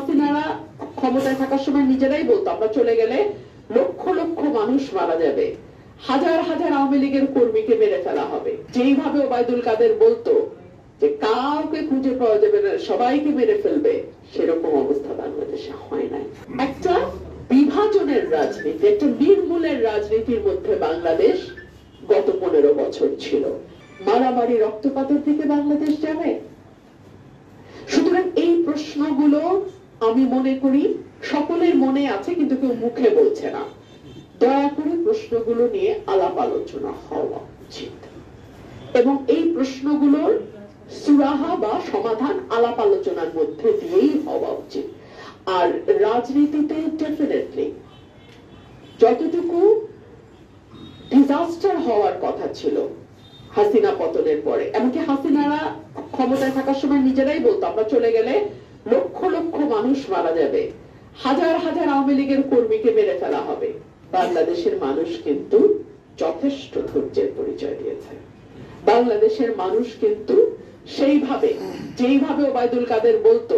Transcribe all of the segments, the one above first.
হাসিনারা ক্ষমতায় থাকার সময় নিজেরাই বলতো, আমরা চলে গেলে লক্ষ লক্ষ মানুষ মারা যাবে। হাজার হাজার আওয়ামী লীগের কর্মীকে মেরে ফেলা হবে। যেইভাবে ওবায়দুল কাদের বলতো যে, কাউকে খুঁজে পাওয়া যাবে না, সবাইকে মেরে ফেলবে। সেরকম অবস্থা বাংলাদেশে হয় নাই। একটা বিভাজনের রাজনীতি, একটা নির্মূলের রাজনীতির মধ্যে বাংলাদেশ গত পনেরো বছর ছিল। মারামারি রক্তপাতের দিকে বাংলাদেশ যাবে? সুতরাং এই প্রশ্নগুলো আমি মনে করি সকলের মনে আছে, কিন্তু কেউ মুখে বলছে না। দয়া করে প্রশ্নগুলো নিয়ে আলাপ আলোচনা হওয়া উচিত। এবং এই প্রশ্নগুলোর সুরাহা বা সমাধান আলাপ আলোচনার মধ্যে দিয়েই হওয়া উচিত। আর রাজনীতিতে ডেফিনেটলি যতটুকু ডিজাস্টার হওয়ার কথা ছিল হাসিনা পতনের পরে, এমনকি হাসিনারা ক্ষমতায় থাকার সময় নিজেরাই বলতো, আমরা চলে গেলে লক্ষ লক্ষ মানুষ মারা যাবে। হাজার হাজার আওয়ামী লীগের কর্মীকে মেরে ফেলা হবে। বাংলাদেশের মানুষ কিন্তু যথেষ্ট ধৈর্যের পরিচয় দিয়েছে। বাংলাদেশের মানুষ কিন্তু সেইভাবে, যেইভাবে ওবায়দুল কাদের বলতো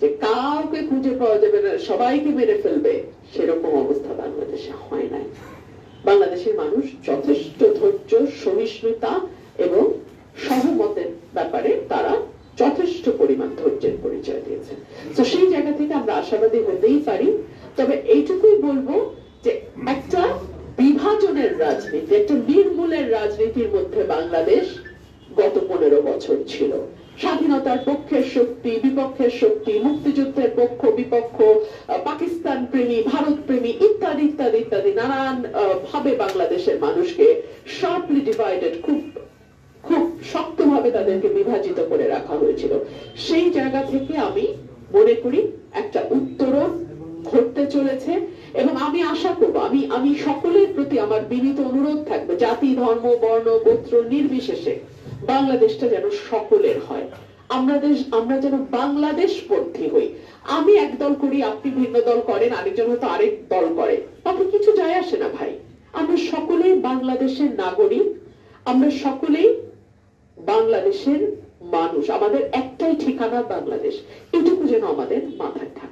যে কাউকে খুঁজে পাওয়া যাবে না, সবাইকে মেরে ফেলবে, সেরকম অবস্থা বাংলাদেশে হয় নাই। বাংলাদেশের মানুষ যথেষ্ট ধৈর্য, সহিষ্ণুতা এবং সহমতের ব্যাপারে তারা ধৈর্যের পরিচয় দিয়েছেন। তো সেই জায়গা থেকে আমরা আশাবাদী হতেই পারি। তবে এইটুকুই বলব যে একটা বিভাজনের রাজনীতি, একটা নির্মূলের রাজনীতির মধ্যে বাংলাদেশ গত পনেরো বছর ছিল। স্বাধীনতার পক্ষের শক্তি, বিপক্ষের শক্তি, মুক্তিযুদ্ধের পক্ষ, বিপক্ষ পাকিস্তান প্রেমী, ভারত প্রেমী, ইত্যাদি ইত্যাদি ইত্যাদি, নানান ভাবে বাংলাদেশের মানুষকে শার্পলি ডিভাইডেড খুব শক্তভাবে তাদেরকে বিভাজিত করে রাখা হয়েছিল। সেই জায়গা থেকে আমি মনে করি একটা উত্তরণ ঘটতে চলেছে এবং আমি আশা করব, আমি আমি সকলের প্রতি আমার বিনীত অনুরোধ থাকবে, জাতি, ধর্ম, বর্ণ, গোত্র নির্বিশেষে বাংলাদেশটা যেন সকলের হয়। আমরা দেশ, আমরা যেন বাংলাদেশ পন্থী হই। আমি এক দল করি, আপনি ভিন্ন দল করেন, আরেকজন হয়তো আরেক দল করে। তাতে কিছু যায় আসে না ভাই। আমরা সকলেই বাংলাদেশের নাগরিক। আমরা সকলেই বাংলাদেশের মানুষ আমাদের একটাই ঠিকানা বাংলাদেশ। এটুকু যেন আমাদের মাথায় থাকে।